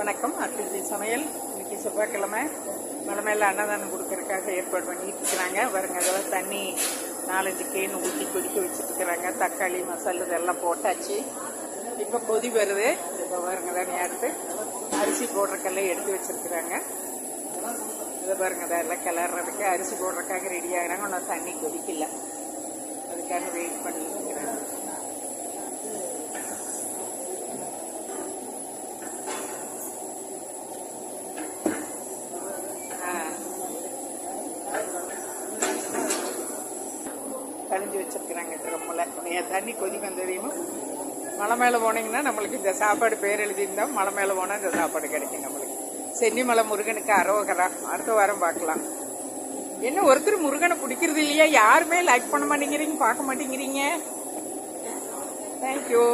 வணக்கம். அத்திருச்சி சமையல். இன்னைக்கு செவ்வாய்க்கிழமை. மலை மேலே அன்னதானம் கொடுக்கறதுக்காக ஏற்பாடு பண்ணிட்டு இருக்கிறாங்க. பாருங்க அதெல்லாம் தண்ணி நாலஞ்சு கேன் ஊற்றி கொதிக்க வச்சுட்டுருக்குறாங்க தக்காளி மசாலா இதெல்லாம் போட்டாச்சு. இப்போ கொதி வருது. இப்போ பாருங்க தண்ணி எடுத்து அரிசி போடுறக்கெல்லாம் எடுத்து வச்சுருக்குறாங்க. இதை பாருங்க அதெல்லாம் கிளறதுக்கு அரிசி போடுறதுக்காக ரெடி ஆகிறாங்க. ஒன்றும் தண்ணி கொதி அதுக்காக வெயிட் பண்ணிட்டு இருக்கிறாங்க ஆ கழிஞ்சு வச்சிருக்கிறாங்க ட்ரம்மில் நீங்கள் தண்ணி கொதி வந்ததையும் மலை மேலே போனீங்கன்னா நம்மளுக்கு இந்த சாப்பாடு பேர் எழுதியிருந்தோம் மலை மேலே போனால் இந்த சாப்பாடு கிடைக்கும் நம்மளுக்கு. சென்னிமலை முருகனுக்கு அரோகரா. அடுத்த வாரம் பார்க்கலாம். என்ன ஒருத்தர் முருகனை பிடிக்கிறது இல்லையா? யாருமே லைக் பண்ண மாட்டேங்கிறீங்க பார்க்க மாட்டேங்கிறீங்க? தேங்க்யூ